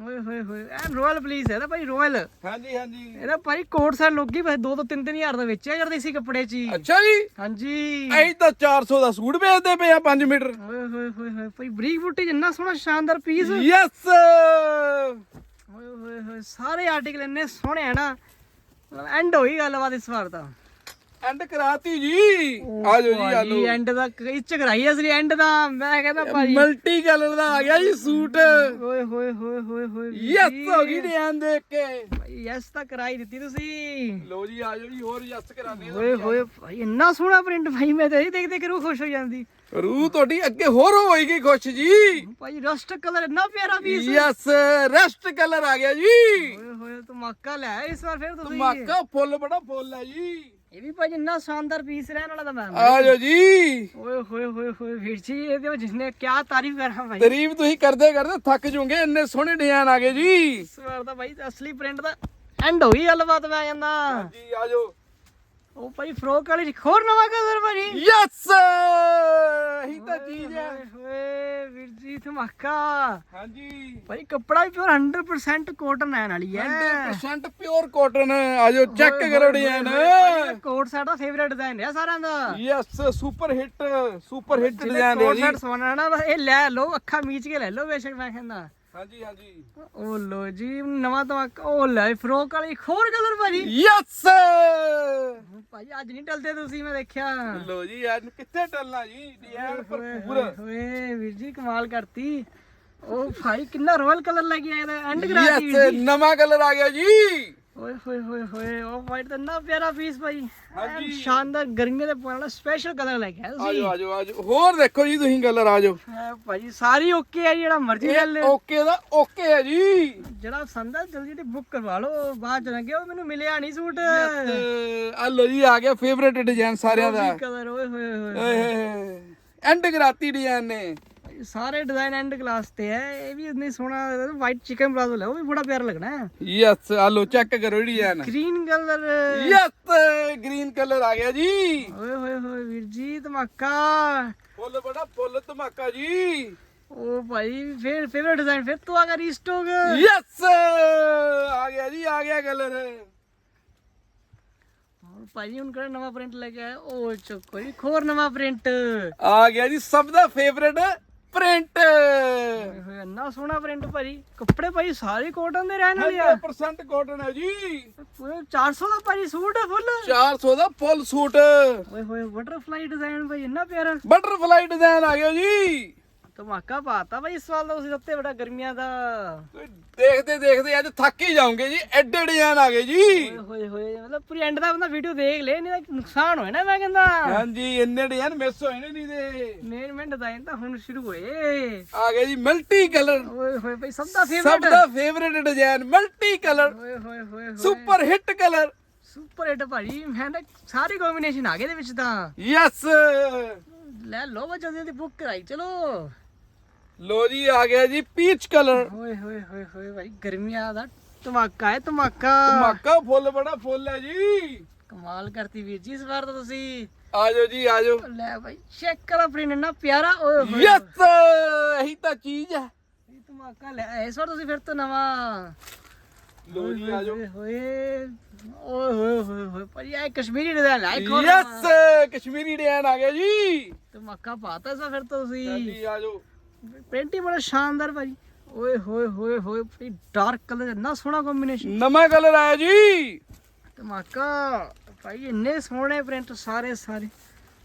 ਓਏ ਹੋਏ ਹੋਏ ਐਨ ਰੋਇਲ ਪਲੀਸ ਹੈ ਨਾ ਭਾਈ ਰੋਇਲ ਹਾਂਜੀ ਹਾਂਜੀ। ਇਹਦਾ ਭਾਈ ਕੋਟ ਸੈਟ ਲੁੱਕ ਹੀ ਬਸ 2 ਤੋਂ 3 ਹਜ਼ਾਰ ਦਾ ਵੇਚਿਆ ਯਾਰ ਦੇਸੀ ਕੱਪੜੇ 'ਚ ਹੀ। ਅੱਛਾ ਜੀ। ਹਾਂਜੀ। ਅਸੀਂ ਤਾਂ 400 ਦਾ ਸੂਟ ਵੇਚਦੇ ਪਏ ਆ 5 ਮੀਟਰ। ਓਏ ਹੋਏ ਹੋਏ ਹੋਏ ਭਾਈ ਬਰੀਕ ਬੂਟੀ ਜਿੰਨਾ ਸੋਹਣਾ ਸ਼ਾਨਦਾਰ ਪੀਸ ਓਏ ਯੈਸ ਹੋਏ ਹੋਏ ਸਾਰੇ ਆਰਟੀਕਲ ਇੰਨੇ ਸੋਹਣੇ ਆ ਨਾ। ਐਂਡ ਹੋਈ ਗੱਲਬਾਤ ਇਸ ਵਾਰ ਤਾਂ। ਐਂਡ ਕਰਾਤੀ ਜੀ। ਆ ਜਾਓ ਜੀ ਆ ਲੋ ਐਂਡ ਦਾ ਇੱਚ ਕਰਾਈ ਅਸਲੀ ਐਂਡ ਦਾ। ਮੈਂ ਕਹਿੰਦਾ ਭਾਈ ਮਲਟੀ ਕਲਰ ਦਾ ਆ ਗਿਆ ਜੀ ਸੂਟ। ਓਏ ਹੋਏ ਹੋਏ ਹੋਏ ਹੋਏ ਯੈਸ ਹੋ ਗਈ ਧਿਆਨ ਦੇਖ ਕੇ। ਯੈਸ ਤਾਂ ਕਰਾਈ ਦਿੱਤੀ ਤੁਸੀਂ। ਲੋ ਜੀ ਆ ਜਾਓ ਜੀ ਹੋਰ ਯੈਸ ਕਰਾਉਂਦੇ ਆ। ਓਏ ਹੋਏ ਭਾਈ ਇੰਨਾ ਸੋਹਣਾ ਪ੍ਰਿੰਟ ਭਾਈ ਮੈਂ ਤਾਂ ਇਹ ਦੇਖ ਦੇਖ ਰੂਹ ਖੁਸ਼ ਹੋ ਜਾਂਦੀ। ਰੂ ਤੁਹਾਡੀ ਅੱਗੇ ਹੋਰ ਹੋਏਗੀ ਖੁਸ਼ ਜੀ। ਭਾਈ ਰਸਟ ਕਲਰ ਇੰਨਾ ਪਿਆਰਾ ਪੀਸ ਯੈਸ ਰੈਸਟ ਕਲਰ ਆ ਗਿਆ ਜੀ। ਓਏ ਹੋਏ ਧਮਾਕਾ ਲੈ ਇਸ ਵਾਰ ਫਿਰ ਤੁਸੀਂ। ਧਮਾਕਾ ਫੁੱਲ ਬੜਾ ਫੁੱਲ ਹੈ ਜੀ। ਇਹ ਵੀ ਭਾਈ ਇੰਨਾ ਸ਼ਾਨਦਾਰ ਪੀਸ ਰਹਿਣ ਵਾਲਾ ਤਾਂ ਮੈਂ ਆ ਜਾਓ ਜੀ। ਓਏ ਹੋਏ ਹੋਏ ਹੋਏ ਵੀਰ ਜੀ ਇਹਦੇ ਜਿਸਨੇ ਕਿਆ ਤਾਰੀਫ ਕਰਾਂ ਭਾਈ। ਤਾਰੀਫ ਤੁਸੀਂ ਕਰਦੇ ਕਰਦੇ ਥੱਕ ਜੂਗੇ ਇੰਨੇ ਸੋਹਣੇ ਡਿਜ਼ਾਈਨ ਆ ਗਏ ਜੀ। ਇਸ ਵਾਰ ਤਾਂ ਭਾਈ ਅਸਲੀ ਪ੍ਰਿੰਟ ਦਾ ਐਂਡ ਹੋਈ ਗੱਲਬਾਤ ਮੈਂ ਜਾਂਦਾ ਜੀ ਆ ਜਾਓ। ਉਹ ਭਾਈ ਫਰੋਕ ਵਾਲੀ ਹੋਰ ਨਵਾਂ ਕਲਰ ਭਾਜੀ। ਯੈਸ ਇਹੀ ਤਾਂ ਚੀਜ਼ ਹੈ ਓਏ ਵੀਰ ਜੀ ਧਮਾਕਾ। ਹਾਂਜੀ। ਭਾਈ ਕੱਪੜਾ ਵੀ ਪਿਓਰ 100% ਕਾਟਨ ਐਨ ਵਾਲੀ ਹੈ। 100% ਪਿਓਰ ਕਾਟਨ ਆ ਜਾਓ ਚੈੱਕ ਕਰੋ ਡਿਜ਼ਾਈਨ ਕੋਟ ਸਾਡਾ ਫੇਵਰਟ ਡਿਜ਼ਾਈਨ ਹੈ ਸਾਰਿਆਂ ਦਾ। Yes super hit super hit design ਹੈ ਕੋਟ ਜੀ। ਸੈਟ ਸੋਨਾ ਨਾ ਇਹ ਲੈ ਲਓ ਅੱਖਾਂ ਮੀਚ ਕੇ ਲੈ ਲਓ ਬੇਸ਼ੱਕ ਮੈਂ ਕਹਿੰਦਾ। ਹਾਂਜੀ ਹਾਂਜੀ। ਉਹ ਲੋ ਜੀ ਨਵਾਂ ਧਮਾਕਾ ਉਹ ਲੈ ਫਰੋਕ ਵਾਲੀ ਕਲਰ ਭਾਜੀ। ਯੈਸ ਭਾਜੀ ਅੱਜ ਨਹੀਂ ਟਲਦੇ ਤੁਸੀਂ ਮੈਂ ਦੇਖਿਆ। ਲੋ ਜੀ ਅੱਜ ਕਿੱਥੇ ਟਲਣਾ ਜੀ? ਡਿਜ਼ਾਈਨ ਓਏ ਭਰਪੂਰ ਹੋਏ ਵੀਰ ਜੀ ਕਮਾਲ ਕਰਤੀ। ਉਹ ਭਾਈ ਕਿੰਨਾ ਰੋਇਲ ਕਲਰ ਲੈ ਕੇ ਆਇਆ ਦਾ ਐਂਡ ਕਰਾਤੀ ਵੀਰ ਯੈਸ ਨਵਾਂ ਕਲਰ ਆ ਗਿਆ ਜੀ। ਓਏ ਹੋਏ ਹੋਏ ਹੋਏ ਉਹ ਵਾਈਟ ਤਾਂ ਇੰਨਾ ਪਿਆਰਾ ਪੀਸ ਭਾਈ। ਹਾਂਜੀ। ਸ਼ਾਨਦਾਰ ਗਰਮੀਆਂ ਦੇ ਪਾਉਣ ਵਾਲਾ ਸਪੈਸ਼ਲ ਕਲਰ ਲੈ ਕੇ ਆਇਆ ਆ ਤੁਸੀਂ। ਜਾਓ ਆ ਜਾਓ ਆ ਜਾਓ ਹੋਰ ਦੇਖੋ ਜੀ ਤੁਸੀਂ ਕਲਰ ਆ ਜਾਓ ਹੈ ਭਾਜੀ ਸਾਰੀ ਓਕੇ ਹੈ ਜਿਹੜਾ ਮਰਜ਼ੀ ਲੈ ਲੈ ਓਕੇ ਦਾ ਓਕੇ ਹੈ ਜੀ। ਜਿਹੜਾ ਪਸੰਦ ਆ ਜਲਦੀ ਜਲਦੀ ਬੁੱਕ ਕਰਵਾ ਲਓ ਬਾਅਦ ਚ ਲੱਗੇ ਉਹ ਮੈਨੂੰ ਮਿਲਿਆ ਨਹੀਂ ਸੂਟ। ਆ ਲੋ ਜੀ ਆ ਗਿਆ ਫੇਵਰੇਟ ਡਿਜ਼ਾਈਨ ਸਾਰਿਆਂ ਦਾ। ਕਲਰ ਓਏ ਹੋਏ ਹੋਏ ਐਂਡ ਕਰਾਤੀ ਡਿਜ਼ਾਈਨ ਨੇ। ਸਾਰੇ ਡਿਜ਼ਾਈਨ ਐਂਡ ਕਲਾਸ ਤੇ ਹੈ। ਇਹ ਵੀ ਇੰਨੀ ਸੋਹਣਾ ਵਾਈਟ ਚਿਕਨ ਪਲਾਜ਼ੋ ਲੈ ਉਹ ਵੀ ਬੜਾ ਪਿਆਰਾ ਲੱਗਣਾ ਯੈਸ ਆ ਲੋ ਚੈੱਕ ਕਰੋ design green colour yes green colour ਆ ਗਿਆ ਜੀ। ਓਏ ਹੋਏ ਹੋਏ ਵੀਰ ਜੀ ਧਮਾਕਾ। ਫੁੱਲ ਬੜਾ ਫੁੱਲ ਧਮਾਕਾ ਜੀ। ਉਹ ਭਾਈ ਫਿਰ ਫੇਵਰਟ ਡਿਜ਼ਾਈਨ ਫਿਰ ਤੋਂ ਆ ਗਿਆ ਰੀਸਟੋਕ ਯੈਸ ਆ ਗਿਆ ਜੀ ਆ ਗਿਆ ਕਲਰ ਭਾਈ ਹੁਣ ਕਿਹੜਾ ਨਵਾਂ ਪ੍ਰਿੰਟ ਲੈ ਕੇ ਆਇਆ? ਉਹ ਚੁੱਕੋ ਜੀ ਖੋਰ ਨਵਾਂ ਪ੍ਰਿੰਟ ਆ ਗਿਆ ਜੀ ਸਭ ਦਾ ਫੇਵਰੇਟ ਪ੍ਰਿੰਟ ਓਏ ਹੋਏ ਇੰਨਾ ਸੋਹਣਾ ਪ੍ਰਿੰਟ ਭਾਜੀ। ਕੱਪੜੇ ਭਾਈ ਸਾਰੇ ਕਾਟਨ ਦੇ ਰਹਿਣ ਵਾਲੇ ਆ। 100% ਕਾਟਨ ਹੈ ਜੀ। ਪੂਰੇ 400 ਦਾ ਭਾਜੀ ਸੂਟ ਹੈ ਫੁੱਲ 400 ਦਾ ਫੁੱਲ ਸੂਟ ਓਏ ਹੋਏ ਬਟਰਫਲਾਈ ਡਿਜ਼ਾਈਨ ਭਾਈ ਇੰਨਾ ਪਿਆਰਾ। ਬਟਰਫਲਾਈ ਡਿਜ਼ਾਈਨ ਆ ਗਿਆ ਜੀ। ਧਮਾਕਾ ਪਾਤਾ ਭਾਈ ਇਸ ਵਾਰ ਦਾ ਤੁਸੀਂ ਸਭ ਤੋਂ ਵੱਡਾ ਗਰਮੀਆਂ ਦਾ। ਦੇਖਦੇ ਦੇਖਦੇ ਅੱਜ ਥੱਕ ਹੀ ਜਾਓਗੇ ਜੀ ਐਡੇ ਡਿਜ਼ਾਈਨ ਆ ਗਏ ਜੀ। ਓਏ ਹੋਏ ਹੋਏ ਮਤਲਬ ਪੂਰੀ ਐਂਡ ਦਾ ਬੰਦਾ ਵੀਡੀਓ ਦੇਖ ਲੇ ਨਹੀਂ ਤਾਂ ਨੁਕਸਾਨ ਹੋਏ ਨਾ ਮੈਂ ਕਹਿੰਦਾ। ਹਾਂਜੀ ਇੰਨੇ ਡਿਜ਼ਾਈਨ ਮਿਸ ਹੋਏ ਨੇ ਨਹੀਂ ਦੇ। ਮੇਨ ਮੇਨ ਡਿਜ਼ਾਈਨ ਤਾਂ ਹੁਣ ਸ਼ੁਰੂ ਹੋਏ। ਆ ਗਏ ਜੀ ਮਲਟੀ ਕਲਰ ਓਏ ਹੋਏ ਭਾਈ ਸਭ ਦਾ ਸਭ ਫੇਵਰਟ ਦਾ ਫੇਵਰੇਟ ਡਿਜ਼ਾਈਨ ਮਲਟੀ ਕਲਰ ਓਏ ਹੋਏ ਹੋਏ ਹੋਏ। Super hit colour super hit ਭਾਜੀ ਮੈਂ ਤਾਂ ਸਾਰੀ ਕੰਬੀਨੇਸ਼ਨ ਆ ਗਏ ਦੇ ਵਿੱਚ ਤਾਂ। ਯੈਸ ਲੈ ਲੋ ਜਲਦੀ ਜਲਦੀ ਬੁੱਕ ਕਰਾਈ ਚਲੋ। ਲੋ ਜੀ ਆ ਗਿਆ ਜੀ ਪੀਚ ਕਲਰ ਓਏ ਹੋਏ ਹੋਏ ਹੋਏ ਭਾਈ ਗਰਮੀਆਂ ਦਾ ਧਮਾਕਾ ਹੈ ਧਮਾਕਾ। ਧਮਾਕਾ ਫੁੱਲ ਬੜਾ ਫੁੱਲ ਹੈ ਜੀ। ਕਮਾਲ ਕਰਤੀ ਵੀਰ ਜੀ ਇਸ ਵਾਰ ਤਾਂ ਤੁਸੀਂ। ਆ ਜਾਓ ਜੀ ਆ ਜਾਓ। ਲੈ ਭਾਈ ਚੈੱਕ ਕਰੋ ਪ੍ਰਿੰਟ ਇੰਨਾ ਪਿਆਰਾ ਓਏ ਹੋਏ। ਯੈਸ ਇਹੀ ਤਾਂ ਚੀਜ਼ ਹੈ। ਇਹ ਧਮਾਕਾ ਲੈ ਇਸ ਵਾਰ ਤੁਸੀਂ ਫਿਰ ਤੋਂ ਨਵਾਂ। ਲੋ ਜੀ ਆ ਜਾਓ। ਓਏ ਹੋਏ। ਓਏ ਹੋਏ ਹੋਏ ਹੋਏ ਭਾਈ ਇਹ ਕਸ਼ਮੀਰੀ ਡਿਜ਼ਾਈਨ ਹੈ ਇੱਕ ਹੋਰ ਯੈਸ ਕਸ਼ਮੀਰੀ ਡਿਜ਼ਾਈਨ ਆ ਗਿਆ ਜੀ। ਧਮਾਕਾ ਪਾਤਾ ਵਾਰ ਫਿਰ ਤੁਸੀਂ। ਜੀ ਆ ਹੀ ਬੜਾ ਸ਼ਾਨਦਾਰ ਭਾਈ ਓਏ ਹੋਏ ਹੋਏ ਹੋਏ ਭਾਈ ਡਾਰਕ ਕਲਰ ਇੰਨਾ ਸੋਹਣਾ ਕੰਬੀਨੇਸ਼ਨ ਨਵਾਂ ਕਲਰ ਆਇਆ ਜੀ। ਧਮਾਕਾ। ਭਾਈ ਇੰਨੇ ਸੋਹਣੇ ਪ੍ਰਿੰਟ ਸਾਰੇ ਸਾਰੇ।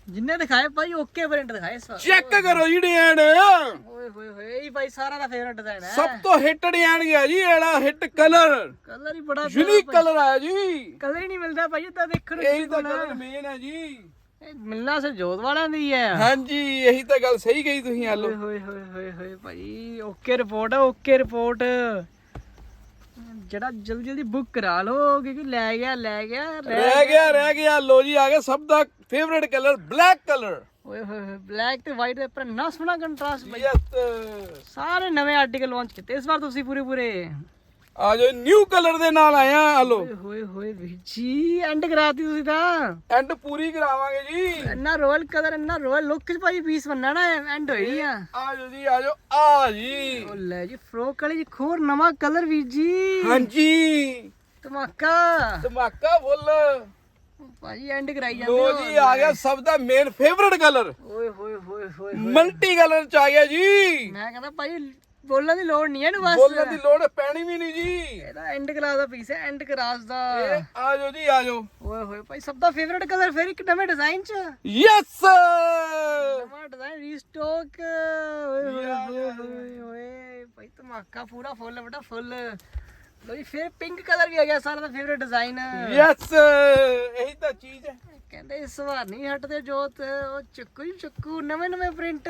ਜਿੰਨੇ ਦਿਖਾਏ ਭਾਈ ਓਕੇ ਪ੍ਰਿੰਟ ਦਿਖਾਏ ਸਾਰੇ। ਚੈੱਕ ਕਰੋ ਜੀ ਡਿਜ਼ਾਈਨ ਓਏ ਹੋਏ ਹੋਏ ਇਹ ਭਾਈ ਸਾਰਾ ਦਾ ਫੇਵਰਟ ਡਿਜ਼ਾਈਨ ਹੈ। ਸਭ ਤੋਂ ਹਿੱਟ ਡਿਜ਼ਾਈਨ ਗਿਆ ਜੀ ਇਹੜਾ ਹਿੱਟ ਕਲਰ ਕਲਰ ਹੀ ਬੜਾ ਯੂਨੀਕ ਕਲਰ ਆਇਆ ਜੀ। ਕਲਰ ਹੀ ਨਹੀਂ ਮਿਲਦਾ ਭਾਈ ਇਦਾਂ ਦੇਖਣ ਨੂੰ ਇਹੀ ਤਾਂ ਕਲਰ ਮੇਨ ਹੈ ਜੀ। ਮਿਲਣਾ ਸੇ ਜੋਤ ਵਾਲਿਆਂ ਦੀ ਹੈ। ਹਾਂਜੀ ਇਹੀ ਤਾਂ ਗੱਲ ਸਹੀ ਕਹੀ ਤੁਸੀਂ ਆਲੋ। ਹੋਏ ਹੋਏ ਹੋਏ ਹੋਏ ਭਾਈ ਓਕੇ ਰਿਪੋਰਟ ਓਕੇ ਰਿਪੋਰਟ। ਜਿਹੜਾ ਜਲਦੀ ਜਲਦੀ ਬੁੱਕ ਕਰਾ ਲਓ ਕਿਉਂਕਿ ਲੈ ਗਿਆ ਲੈ ਗਿਆ ਰਹਿ ਗਿਆ। ਰਹਿ ਗਿਆ ਲੋ ਜੀ ਆ ਗਿਆ ਸਭ ਦਾ ਫੇਵਰੇਟ ਕਲਰ ਬਲੈਕ ਕਲਰ ਓਏ ਹੋਏ ਹੋਏ ਬਲੈਕ ਤੇ ਵਾਈਟ ਦੇ ਉੱਪਰ ਨਾ ਸੋਹਣਾ ਕੰਟਰਾਸਟ ਭਾਈ। ਸਾਰੇ ਨਵੇਂ ਆਰਟੀਕਲ ਲਾਂਚ ਕੀਤੇ ਇਸ ਵਾਰ ਤੁਸੀਂ ਪੂਰੇ ਪੂਰੇ ਆ ਜੋ ਨਿਊ ਕਲਰ ਦੇ ਨਾਲ ਆਇਆ ਹਲੋ ਹੋਏ ਹੋਏ ਵੀਰ ਜੀ ਐਂਡ ਕਰਾਤੀ ਤੁਸੀਂ ਤਾਂ। ਐਂਡ ਪੂਰੀ ਕਰਾਵਾਂਗੇ ਜੀ। ਇੰਨਾ ਰੋਇਲ ਕਲਰ ਇੰਨਾ ਰੋਇਲ ਲੁੱਕ ਚ ਭਾਈ ਪੀਸ ਬੰਨਣਾ ਨਾ ਐਂਡ ਹੋਈ ਆ। ਆ ਜੋ ਜੀ ਆ ਜੋ ਆ ਜੀ। ਉਹ ਲੈ ਜੀ ਫਰੋਕ ਵਾਲੀ ਜੀ ਖੋਰ ਨਵਾਂ ਕਲਰ ਵੀਰ ਜੀ। ਹਾਂਜੀ। ਧਮਾਕਾ। ਧਮਾਕਾ ਫੁੱਲ। ਭਾਜੀ ਐਂਡ ਕਰਾਈ ਜਾਂਦੇ ਲੋ ਹੋ। ਜੀ ਆ ਗਿਆ ਸਭ ਦਾ ਮੇਨ ਫੇਵਰਟ ਕਲਰ ਓਏ ਹੋਏ ਹੋਏ ਹੋਏ ਮਲਟੀ ਕਲਰ ਚ ਆ ਗਿਆ ਜੀ। ਮੈਂ ਕਹਿੰਦਾ ਭਾਈ ਬੋਲਣ ਦੀ ਲੋੜ ਨਹੀਂ ਹੈ ਇਹਨੂੰ ਬਸ। ਬੋਲਣ ਦੀ ਲੋੜ ਪੈਣੀ ਵੀ ਨਹੀਂ ਜੀ। ਇਹਦਾ ਐਂਡ ਕਲਾਸ ਦਾ ਪੀਸ ਹੈ ਐਂਡ ਕਲਾਸ ਦਾ। ਆ ਜੋ ਜੀ ਆ ਜੋ ਓਏ ਹੋਏ ਭਾਈ ਸਭ ਦਾ ਫੇਵਰਿਟ ਕਲਰ ਫਿਰ ਇੱਕ ਨਵੇਂ ਡਿਜ਼ਾਈਨ ਚ? ਯੈਸ ਨਵਾਂ ਡਿਜ਼ਾਈਨ ਰੀਸਟਾਕ ਓਏ ਹੋਏ ਹੋਏ ਭਾਈ ਧਮਾਕਾ ਪੂਰਾ ਫੁੱਲ ਬਟਾ ਫੁੱਲ ਲੋ ਜੀ ਫਿਰ ਪਿੰਕ ਕਲਰ ਵੀ ਆ ਗਿਆ ਸਾਰਾ ਦਾ ਫੇਵਰਿਟ ਡਿਜ਼ਾਈਨ ਯੈਸ ਇਹੀ ਤਾਂ ਚੀਜ਼ ਹੈ। ਕਹਿੰਦੇ ਇਸ ਵਾਰ ਨਹੀਂ ਹਟਦੇ ਜੋਤ ਉਹ ਚੱਕੂ ਹੀ ਚੱਕੂ ਨਵੇਂ ਨਵੇਂ ਪ੍ਰਿੰਟ।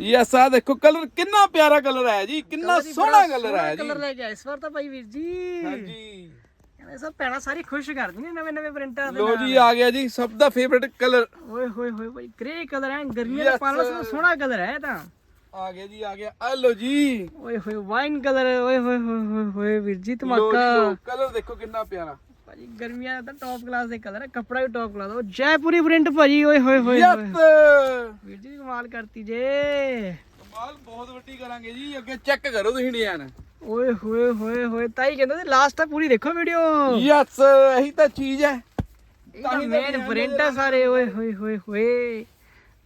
ਯੈਸ ਆ ਦੇਖੋ ਕਲਰ ਕਿੰਨਾ ਪਿਆਰਾ ਕਲਰ ਹੈ ਜੀ ਕਿੰਨਾ ਸੋਹਣਾ ਕਲਰ ਹੈ ਜੀ। ਕਲਰ ਲੈ ਕੇ ਆਏ ਇਸ ਵਾਰ ਤਾਂ ਭਾਈ ਵੀਰ ਜੀ। ਹਾਂਜੀ। ਕਹਿੰਦੇ ਸਭ ਭੈਣਾਂ ਸਾਰੀ ਖੁਸ਼ ਕਰਦੀਆਂ ਨਵੇਂ ਨਵੇਂ ਪ੍ਰਿੰਟਾਂ ਦੇ ਲੋ ਜੀ ਆ ਗਿਆ ਜੀ ਸਭ ਦਾ ਫੇਵਰਟ ਕਲਰ। ਓਏ ਹੋਏ ਹੋਏ ਭਾਈ ਗ੍ਰੇ ਕਲਰ ਹੈ ਗਰਮੀਆਂ ਦੇ ਪਾਣ ਵਾਸਤੇ ਸੋਹਣਾ ਕਲਰ ਹੈ ਤਾਂ। ਆ ਗਿਆ ਜੀ ਆ ਗਿਆ ਆ ਲੋ ਜੀ। ਓਏ ਹੋਏ ਵਾਈਨ ਕਲਰ ਓਏ ਹੋਏ ਹੋਏ ਹੋਏ ਵੀਰ ਜੀ ਧਮਾਕਾ। ਕਲਰ ਦੇਖੋ ਕਿੰਨਾ ਪਿਆਰਾ। ਭਾਜੀ ਗਰਮੀਆਂ ਦਾ ਟੌਪ ਕਲਾਸ ਦੇ ਕਲਰ ਹੈ ਕੱਪੜਾ ਵੀ ਟੌਪ ਕਲਾਸ ਉਹ ਜੈਪੁਰੀ ਪ੍ਰਿੰਟ ਭਾਜੀ ਓਏ ਹੋਏ ਹੋਏ ਯੈਸ ਹੋਏ। ਵੀਰ ਜੀ ਕਮਾਲ ਕਰਤੀ ਜੇ। ਕਮਾਲ ਬਹੁਤ ਵੱਡੀ ਕਰਾਂਗੇ ਜੀ ਅੱਗੇ ਚੈੱਕ ਕਰੋ ਤੁਸੀਂ ਡਿਜ਼ਾਈਨ ਓਏ ਹੋਏ ਹੋਏ ਹੋਏ ਤਾਈ ਕਹਿੰਦੇ ਸੀ ਲਾਸਟ ਤੱਕ ਪੂਰੀ ਦੇਖੋ ਵੀਡੀਓ ਯੈਸ ਇਹੀ ਤਾਂ ਚੀਜ਼ ਹੈ। ਇਹ ਤਾਂ ਮੇਨ ਪ੍ਰਿੰਟ ਆ ਸਾਰੇ ਓਏ ਹੋਏ ਹੋਏ ਹੋਏ।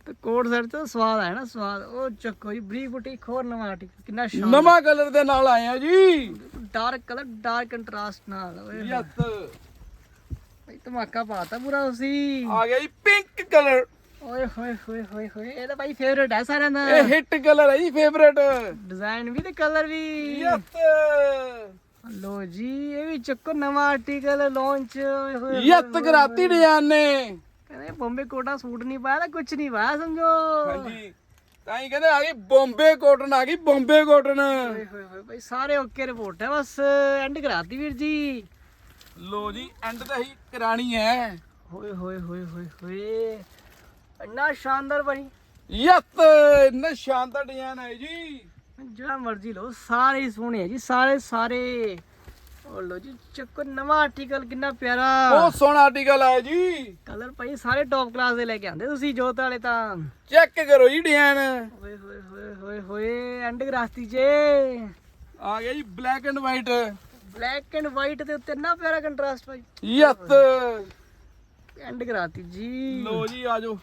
ਤੇ ਕੋਡ ਸਰ ਤੇ ਸਵਾਦ ਆਇਆ ਨਾ ਸਵਾਦ। ਉਹ ਚੱਕੋ ਜੀ ਬਰੀਕ ਬੁਟੀ ਖੋਰ ਨਵਾਂ ਆਰਟੀਕਲ ਕਿੰਨਾ ਸ਼ਾਨ ਨਵਾਂ ਕਲਰ ਦੇ ਨਾਲ ਆਏ ਆ ਜੀ। ਡਾਰਕ ਕਲਰ ਡਾਰਕ ਕੰਟਰਾਸਟ ਨਾਲ ਓਏ ਹੋਏ। ਯੈਸ। ਭਾਈ ਧਮਾਕਾ ਪਾਤਾ ਪੂਰਾ ਉਸੀ ਆ ਗਿਆ ਜੀ ਪਿੰਕ ਕਲਰ ਓਏ ਹੋਏ ਹੋਏ ਹੋਏ ਹੋਏ ਇਹ ਤਾਂ ਭਾਈ ਫੇਵਰੇਟ ਹੈ ਸਾਰਿਆਂ ਦਾ। ਇਹ ਹਿੱਟ ਕਲਰ ਹੈ ਜੀ ਫੇਵਰੇਟ ਡਿਜ਼ਾਈਨ ਵੀ ਤੇ ਕਲਰ ਵੀ। ਯੈਸ। ਲੋ ਜੀ ਇਹ ਵੀ ਚੱਕੋ ਨਵਾਂ ਆਰਟੀਕਲ ਲਾਂਚ ਓਏ ਹੋਏ ਯੈਸ ਕਰਾਤੀ ਡਿਜ਼ਾਈਨ ਨੇ। ਕਹਿੰਦੇ ਬੰਬੇ ਕੋਟਾ ਸੂਟ ਨਹੀਂ ਪਾਇਆ ਤਾਂ ਕੁਝ ਨਹੀਂ ਪਾਇਆ ਸਮਝੋ। ਹਾਂਜੀ। ਤਾਂ ਹੀ ਕਹਿੰਦੇ ਆ ਗਈ ਬੰਬੇ ਕਾਟਨ ਆ ਗਈ ਬੰਬੇ ਕਾਟਨ ਓਏ ਹੋਏ ਹੋਏ ਭਾਈ ਸਾਰੇ ਓਕੇ ਰਿਪੋਰਟ ਹੈ ਬਸ ਐਂਡ ਕਰਾਤੀ ਵੀਰ ਜੀ। ਲੋ ਜੀ ਐਂਡ ਤਾਂ ਹੀ ਕਰਾਣੀ ਹੈ। ਹੋਏ ਹੋਏ ਹੋਏ ਹੋਏ ਹੋਏ ਇੰਨਾ ਸ਼ਾਨਦਾਰ ਭਾਈ ਯੈਸ ਇੰਨਾ ਸ਼ਾਨਦਾਰ ਡਿਜ਼ਾਈਨ ਹੈ ਜੀ। ਜਿਹੜਾ ਮਰਜ਼ੀ ਲਓ ਸਾਰੇ ਸੋਹਣੇ ਆ ਜੀ ਸਾਰੇ ਸਾਰੇ। ਉਹ ਲੋ ਜੀ ਚੱਕੋ ਨਵਾਂ ਆਰਟੀਕਲ ਕਿੰਨਾ ਪਿਆਰਾ। ਬਹੁਤ ਸੋਹਣਾ ਆਰਟੀਕਲ ਹੈ ਜੀ। ਕਲਰ ਭਾਈ ਸਾਰੇ ਟੌਪ ਕਲਾਸ ਦੇ ਲੈ ਕੇ ਆਂਦੇ ਤੁਸੀਂ ਜੋਤ ਵਾਲੇ ਤਾਂ। ਚੈੱਕ ਕਰੋ ਜੀ ਡਿਜ਼ਾਈਨ ਓਏ ਹੋਏ ਹੋਏ ਹੋਏ ਹੋਏ ਐਂਡ ਕਰਾਤੀ ਜੇ। ਆ ਗਿਆ ਜੀ black and white black and white ਦੇ ਉੱਤੇ ਇੰਨਾ ਪਿਆਰਾ ਕੰਟਰਾਸਟ ਭਾਈ। ਯੈਸ ਐਂਡ ਕਰਾਤੀ ਜੀ। ਲੋ ਜੀ ਆਜੋ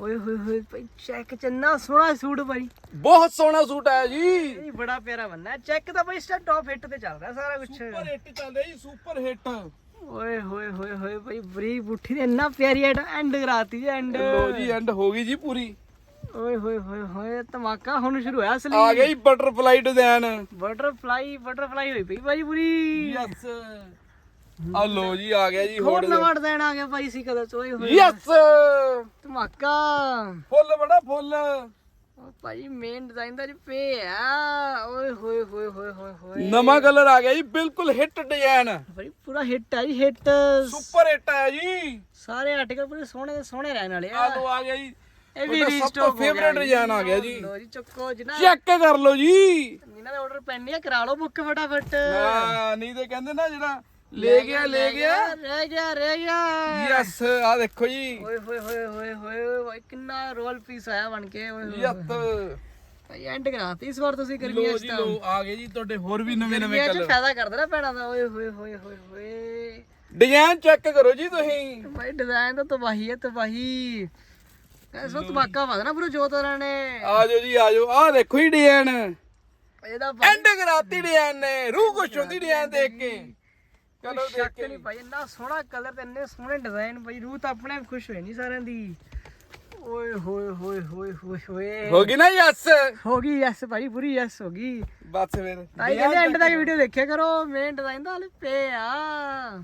ਓਏ ਹੋਏ ਹੋਏ ਭਾਈ ਚੈੱਕ ਚ ਇੰਨਾ ਸੋਹਣਾ ਸੂਟ ਭਾਈ। ਬਹੁਤ ਸੋਹਣਾ ਸੂਟ ਹੈ ਜੀ। ਇਹ ਬੜਾ ਪਿਆਰਾ ਬੰਨਾ ਚੈੱਕ ਤਾਂ ਭਾਈ ਸਟਾ ਟੌਪ ਹਿੱਟ ਤੇ ਚੱਲ ਰਿਹਾ ਸਾਰਾ ਕੁਝ ਸੁਪਰ ਹਿੱਟ ਚੱਲ ਰਿਹਾ ਜੀ ਸੁਪਰ ਹਿੱਟ ਓਏ ਹੋਏ ਹੋਏ ਹੋਏ ਭਾਈ ਬਰੀਕ ਬੁੱਠੀ ਦੇ ਇੰਨਾ ਪਿਆਰੀ ਐਡ ਐਂਡ ਕਰਾਤੀ ਜੀ ਐਂਡ ਲੋ ਜੀ ਐਂਡ ਹੋ ਗਈ ਜੀ ਪੂਰੀ। ਓਏ ਹੋਏ ਹੋਏ ਹੋਏ ਧਮਾਕਾ ਹੁਣ ਸ਼ੁਰੂ ਹੋਇਆ ਆ ਅਸਲੀ। ਗਿਆ ਜੀ ਬਟਰਫਲਾਈ ਡਿਜ਼ਾਈਨ ਬਟਰਫਲਾਈ ਬਟਰਫਲਾਈ ਹੋਈ ਪਈ ਭਾਈ ਪੂਰੀ। ਯੈਸ ਆ ਲੋ ਜੀ ਆ ਗਿਆ ਜੀ ਹੋਰ ਨਵਾਂ ਡਿਜ਼ਾਈਨ ਆ ਗਿਆ ਭਾਈ ਸੀ ਕਦਰ ਚ ਓਏ ਹੋਏ ਯੈਸ ਧਮਾਕਾ। ਫੁੱਲ ਬੜਾ ਫੁੱਲ। ਓ ਭਾਈ ਮੇਨ ਡਿਜ਼ਾਈਨ ਦਾ ਜੀ ਪੇ ਆ। ਓਏ ਹੋਏ ਹੋਏ ਹੋਏ ਹੋਏ ਹੋਏ। ਨਵਾਂ ਕਲਰ ਆ ਗਿਆ ਜੀ ਬਿਲਕੁਲ ਹਿੱਟ ਡਿਜ਼ਾਈਨ ਭਾਈ ਪੂਰਾ ਹਿੱਟ ਆ ਜੀ ਹਿੱਟ ਸੁਪਰ ਹਿੱਟ ਹੈ ਜੀ। ਸਾਰੇ ਆਰਟੀਕਲ ਪੂਰੇ ਸੋਹਣੇ ਦੇ ਸੋਹਣੇ ਰਹਿਣ ਵਾਲੇ ਆ। ਆ ਲੋ ਆ ਗਿਆ ਜੀ। ਇਹ ਵੀ ਰੀਸਟਾਕ ਫੇਵਰੇਟ ਡਿਜ਼ਾਈਨ ਆ ਗਿਆ ਜੀ। ਲੋ ਜੀ ਚੱਕੋ ਜਿਨਾ ਚੈੱਕ ਕਰ ਲੋ ਜੀ। ਜਿਨ੍ਹਾਂ ਦੇ ਆਰਡਰ ਪੈਣੇ ਆ ਕਰਾ ਲਓ ਬੁੱਕ ਫਟਾਫਟ। ਹਾਂ ਨਹੀਂ ਤੇ ਕਹਿੰਦੇ ਨਾ ਜਿਹੜਾ ਲੈ ਗਿਆ ਲੈ ਗਿਆ ਰਹਿ ਗਿਆ ਰਹਿ ਗਿਆ ਯੈਸ ਆ ਦੇਖੋ ਜੀ ਓਏ ਹੋਏ ਹੋਏ ਹੋਏ ਹੋਏ ਓਏ ਕਿੰਨਾ ਰੋਲ ਪੀਸ ਆਇਆ ਬਣ ਕੇ ਓਏ ਹੋਏ ਯੈਸ ਭਾਈ ਐਂਡ ਕਰਾਤੀ ਇਸ ਵਾਰ ਤੁਸੀਂ ਗਰਮੀਆਂ ਲੋ ਚ ਜੀ ਤਾਂ ਲੋ ਆ ਗਏ ਜੀ ਤੁਹਾਡੇ ਹੋਰ ਵੀ ਨਵੇਂ ਨਵੇਂ ਗਰਮੀਆਂ ਚ ਕਲਰ ਫਾਇਦਾ ਕਰਦਾ ਨਾ ਭੈਣਾਂ ਦਾ ਓਏ ਹੋਏ ਹੋਏ ਹੋਏ ਹੋਏ ਡਿਜ਼ਾਈਨ ਚੈੱਕ ਕਰੋ ਜੀ ਤੁਸੀਂ ਭਾਈ ਡਿਜ਼ਾਈਨ ਤਾਂ ਤਬਾਹੀ ਹੈ ਤਬਾਹੀ ਐਸੋ ਧਮਾਕਾ ਵਧਣਾ ਪੂਰਾ ਜੋਤਰਾਂ ਨੇ ਆ ਜਾਓ ਜੀ ਆ ਜਾਓ ਆ ਦੇਖੋ ਜੀ ਡਿਜ਼ਾਈਨ ਇਹਦਾ ਭਾਈ ਐਂਡ ਕਰਾਤੀ ਡਿਜ਼ਾਈਨ ਨੇ। ਰੂਹ ਖੁਸ਼ ਹੁੰਦੀ ਡਿਜ਼ਾਈਨ ਦੇਖ ਕੇ। ਚਲੋ ਦੇਖ ਸ਼ੱਕ ਕੇ ਨਹੀਂ ਭਾਈ ਇੰਨਾ ਸੋਹਣਾ ਕਲਰ ਤੇ ਇੰਨੇ ਸੋਹਣੇ ਡਿਜ਼ਾਈਨ ਭਾਈ ਰੂਹ ਤਾਂ ਆਪਣੇ ਆਪ ਖੁਸ਼ ਹੋਈ ਨਹੀਂ ਸਾਰਿਆਂ ਦੀ। ਓਏ ਹੋਏ ਹੋਏ ਹੋਏ ਹੋਏ ਹੋਏ। ਹੋ ਗਈ ਨਾ ਯੈਸ? ਹੋ ਗਈ ਯੈਸ ਭਾਈ ਪੂਰੀ ਯੈਸ ਹੋ ਗਈ। ਬਸ ਫਿਰ। ਤਾਈ ਕਹਿੰਦੇ ਐਂਡ ਤੱਕ ਵੀਡੀਓ ਦੇਖਿਆ ਕਰੋ ਮੇਨ ਡਿਜ਼ਾਈਨ ਤਾਂ ਹਲੇ ਪਏ ਆ।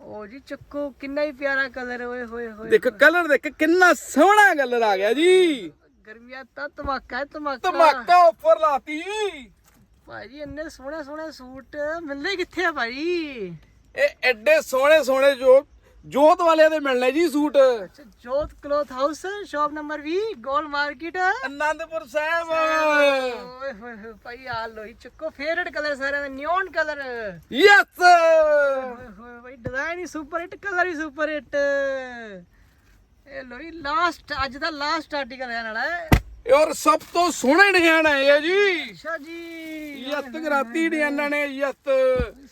ਓ ਜੀ ਚੱਕੋ ਕਿੰਨਾ ਹੀ ਪਿਆਰਾ ਕਲਰ ਓਏ ਹੋਏ ਹੋਏ ਦੇਖੋ ਕਲਰ ਦੇਖ ਕਿੰਨਾ ਸੋਹਣਾ ਕਲਰ ਆ ਗਿਆ ਜੀ। ਗਰਮੀਆਂ ਤਾਂ ਧਮਾਕਾ ਹੈ ਧਮਾਕਾ। ਧਮਾਕਾ ਆਫਰ ਲਾਤੀ। ਭਾਜੀ ਇੰਨੇ ਸੋਹਣੇ ਸੋਹਣੇ ਸੂਟ ਮਿਲਦੇ ਕਿੱਥੇ ਆ ਭਾਈ ਇਹ ਐਡੇ ਸੋਹਣੇ ਸੋਹਣੇ ਜੋ ਜੋਤ ਵਾਲਿਆਂ ਦੇ ਮਿਲਣੇ ਜੀ ਸੂਟ। ਅੱਛਾ Jot cloth house shop number 20 Gol market. Anandpur Sahib. ਓਏ ਹੋਏ ਹੋਏ ਭਾਈ ਆ ਲੋਈ ਚੱਕੋ ਫੇਵਰਟ ਕਲਰ ਸਾਰਿਆਂ ਦਾ ਨਿਓਨ ਕਲਰ ਯੈਸ ਓਏ ਹੋਏ ਭਾਈ ਡਿਜ਼ਾਈਨ ਹੀ ਸੁਪਰ ਹਿੱਟ ਕਲਰ ਹੀ ਸੁਪਰ ਹਿੱਟ ਇਹ ਲੋਈ ਲਾਸਟ ਅੱਜ ਦਾ ਲਾਸਟ ਆਰਟੀਕਲ ਹੈ ਔਰ ਸਭ ਤੋਂ ਸੋਹਣੇ ਡਿਜ਼ਾਈਨ ਆਏ ਆ ਜੀ। ਅੱਛਾ ਜੀ। ਯੱਤ ਗਰਾਤੀ ਡਿਜ਼ਾਈਨਾਂ ਨੇ ਯੱਤ।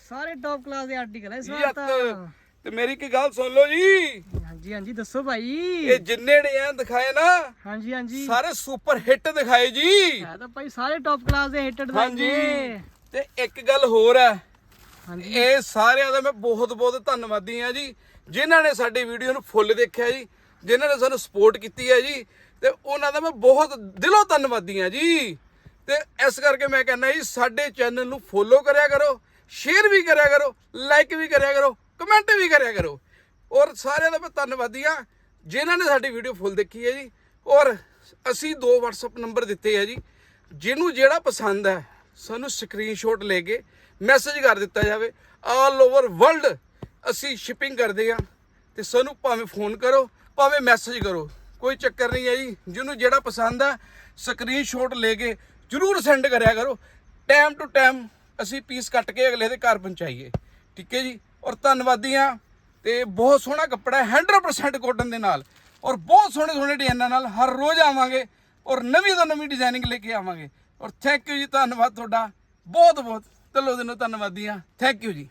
ਸਾਰੇ ਟੌਪ ਕਲਾਸ ਦੇ ਆਰਟੀਕਲ ਹੈ ਇਸ ਵਾਰ ਯੱਤ। ਤਾਂ। ਤੇ ਮੇਰੀ ਇੱਕ ਗੱਲ ਸੁਣ ਲਓ ਜੀ। ਹਾਂਜੀ ਹਾਂਜੀ ਦੱਸੋ ਭਾਈ। ਇਹ ਜਿੰਨੇ ਡਿਜ਼ਾਈਨ ਦਿਖਾਏ ਨਾ ਹਾਂਜੀ ਹਾਂਜੀ। ਸਾਰੇ ਸੁਪਰ ਹਿੱਟ ਦਿਖਾਏ ਜੀ। ਇਹ ਤਾਂ ਭਾਈ ਸਾਰੇ ਟੌਪ ਕਲਾਸ ਦੇ ਹਿੱਟ ਡਿਜ਼ਾਈਨ ਹਾਂਜੀ। ਨੇ। ਤੇ ਇੱਕ ਗੱਲ ਹੋਰ ਹੈ ਹਾਂਜੀ। ਇਹ ਸਾਰਿਆਂ ਦਾ ਮੈਂ ਬਹੁਤ ਬਹੁਤ ਧੰਨਵਾਦੀ ਆ ਜੀ। ਜਿਨ੍ਹਾਂ ਨੇ ਸਾਡੀ ਵੀਡੀਓ ਨੂੰ ਫੁੱਲ ਦੇਖਿਆ ਜੀ ਜਿਨ੍ਹਾਂ ਨੇ ਸਾਨੂੰ ਸਪੋਰਟ ਕੀਤੀ ਹੈ ਜੀ ਤੇ ਉਹਨਾਂ ਦਾ ਮੈਂ ਬਹੁਤ ਦਿਲੋਂ ਧੰਨਵਾਦੀ ਆ ਜੀ। ਤੇ ਇਸ ਕਰਕੇ ਮੈਂ ਕਹਿੰਦਾ ਜੀ, ਸਾਡੇ ਚੈਨਲ ਨੂੰ ਫੋਲੋ ਕਰਿਆ ਕਰੋ ਸ਼ੇਅਰ ਵੀ ਕਰਿਆ ਕਰੋ ਲਾਈਕ ਵੀ ਕਰਿਆ ਕਰੋ ਕਮੈਂਟ ਵੀ ਕਰਿਆ ਕਰੋ। ਔਰ ਸਾਰਿਆਂ ਦਾ ਮੈਂ ਧੰਨਵਾਦੀ ਆ ਜਿਨ੍ਹਾਂ ਨੇ ਸਾਡੀ ਵੀਡੀਓ ਫੁੱਲ ਦੇਖੀ ਹੈ ਜੀ। ਔਰ ਅਸੀਂ ਦੋ WhatsApp ਨੰਬਰ ਦਿੱਤੇ ਆ ਜੀ। ਜਿਹਨੂੰ ਜਿਹੜਾ ਪਸੰਦ ਹੈ, ਸਾਨੂੰ ਸਕਰੀਨਸ਼ਾਟ ਲੈ ਕੇ ਮੈਸੇਜ ਕਰ ਦਿੱਤਾ ਜਾਵੇ। ਆਲ ਓਵਰ ਵਰਲਡ ਅਸੀਂ ਸ਼ਿਪਿੰਗ ਕਰਦੇ ਆ ਤੇ ਸਾਨੂੰ ਭਾਵੇਂ ਫੋਨ ਕਰੋ, ਭਾਵੇਂ ਮੈਸੇਜ ਕਰੋ। ਕੋਈ ਚੱਕਰ ਨਹੀਂ ਹੈ ਜੀ। ਜਿਹਨੂੰ ਜਿਹੜਾ ਪਸੰਦ ਆ ਸਕਰੀਨਸ਼ਾਟ ਲੈ ਕੇ ਜਰੂਰ ਸੈਂਡ ਕਰਿਆ ਕਰੋ। ਟਾਈਮ ਟੂ ਟਾਈਮ ਅਸੀਂ ਪੀਸ ਕੱਟ ਕੇ ਅਗਲੇ ਦੇ ਘਰ ਪਹੁੰਚਾਈਏ। ਠੀਕ ਹੈ ਜੀ? ਔਰ ਧੰਨਵਾਦੀ ਆ ਤੇ ਬਹੁਤ ਸੋਹਣਾ ਕੱਪੜਾ ਹੈ 100% ਕੋਟਨ ਦੇ ਨਾਲ। ਔਰ ਬਹੁਤ ਸੋਹਣੇ ਸੋਹਣੇ ਡਿਜ਼ਾਈਨਾਂ ਨਾਲ ਹਰ ਰੋਜ਼ ਆਵਾਂਗੇ ਔਰ ਨਵੀਂ ਤੋਂ ਨਵੀਂ ਡਿਜ਼ਾਈਨਿੰਗ ਲੈ ਕੇ ਆਵਾਂਗੇ। ਔਰ ਥੈਂਕ ਯੂ ਜੀ, ਧੰਨਵਾਦ ਤੁਹਾਡਾ। ਬਹੁਤ ਬਹੁਤ ਦਿਲੋਂ ਦਿਲੋਂ ਧੰਨਵਾਦੀ ਆ ਥੈਂਕ ਯੂ ਜੀ।